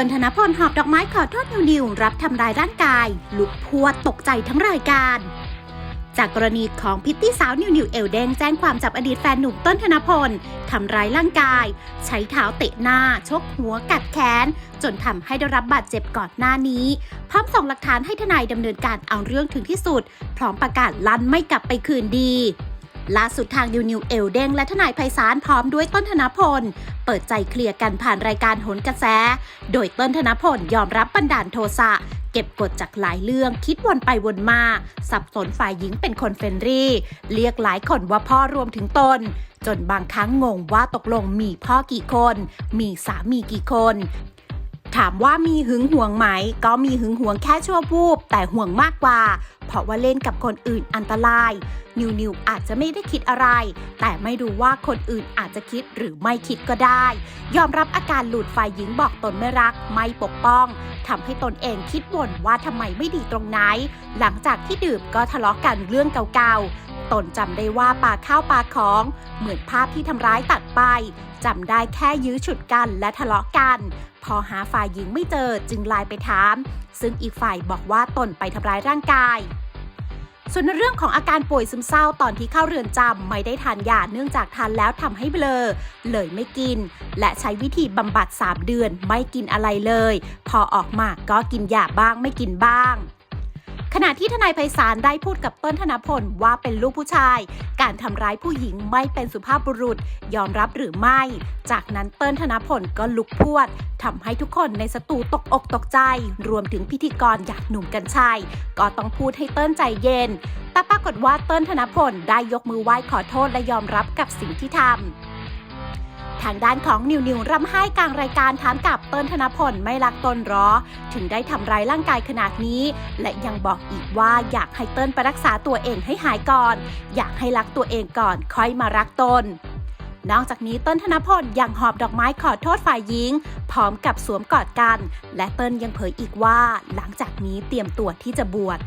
ต้นธนพลหอบดอกไม้ขอโทษนิวนิวรับทำร้ายร่างกาย ลุกพวดตกใจทั้งรายการ จากกรณีของพิตตี้สาวนิวนิวเอลเดงแจ้งความจับอดีตแฟนหนุ่มต้นธนพลทำร้ายร่างกาย ใช้เท้าเตะหน้า ชกหัวกัดแขน จนทำให้ได้รับบาดเจ็บก่อนหน้านี้ พร้อมส่งหลักฐานให้ทนายดำเนินการเอาเรื่องถึงที่สุด พร้อมประกาศลั่นไม่กลับไปคืนดี ล่าสุดทางนิวนิวเอลเดงและทนายไพศาลพร้อมด้วยต้นธนพล เปิดใจเคลียร์กันผ่านรายการโหนกระแส โดยต้นธนพลยอมรับบันดาลโทสะเก็บกดจากหลายเรื่องคิดวนไปวนมา สับสนฝ่ายหญิงเป็นคนเฟรนรี่ เรียกหลายคนว่าพ่อรวมถึงตน จนบางครั้งงงว่าตกลงมีพ่อกี่คน มีสามีกี่คน ถามว่ามีหึงหวงไหม ก็มีหึงหวงแค่ชั่ววูบแต่ห่วงมากกว่า เพราะว่าเล่นกับคนอื่นอันตราย นิวนิวอาจจะไม่ได้คิดอะไร แต่ไม่รู้ว่าคนอื่นอาจจะคิดหรือไม่คิดก็ได้ ยอมรับอาการหลุดฝ่ายหญิงบอกตนไม่รัก ไม่ปกป้องทำให้ตนเองคิดบ่นว่าทำไมไม่ดีตรงไหน หลังจากที่ดื่มก็ทะเลาะกันเรื่องเก่าๆ ตนจำได้ว่าปาข้าวปาของ เหมือนภาพที่ทำร้ายตัดไปจำได้แค่ยื้อฉุดกันและทะเลาะกัน พอหาฝ่ายหญิงไม่เจอจึงไลน์ไปถาม ซึ่งอีกฝ่ายบอกว่าตนไปทำร้ายร่างกายส่วนเรื่องของอาการป่วยซึมเศร้าตอนที่เข้าเรือนจำไม่ได้ทานยาเนื่องจากทานแล้วทำให้เบลอ เลยไม่กิน และใช้วิธีบำบัด 3 เดือนไม่กินอะไรเลย พอออกมาก็กินยาบ้างไม่กินบ้าง ณะที่ทนายไพศาลได้พูดกับต้นธนพลว่าเป็นลูกผู้ชาย การทำร้ายผู้หญิงไม่เป็นสุภาพบุรุษ ยอมรับหรือไม่ จากนั้นเติ้ลธนพลก็ลุกพวดทำให้ทุกคนในสตูตกอกตกใจ รวมถึงพิธีกรอยากหนุ่มกัญชัย ก็ต้องพูดให้เติ้ลใจเย็น แต่ปรากฏว่าเติ้ลธนพลได้ยกมือไหว้ขอโทษและยอมรับกับสิ่งที่ทำ ทางด้านของนิวนิวร่ำไห้กลางรายการถามกับเติ้ลธนพลไม่รักตนรอ ถึงได้ทำร้ายร่างกายขนาดนี้ และยังบอกอีกว่าอยากให้เติ้ลไปรักษาตัวเองให้หายก่อน อยากให้รักตัวเองก่อนค่อยมารักตนนอกจากนี้เติ้ลธนพลยังหอบดอกไม้ขอโทษฝ่ายหญิง พร้อมกับสวมกอดกัน และเติ้ลยังเผยอีกว่า หลังจากนี้เตรียมตัวที่จะบวช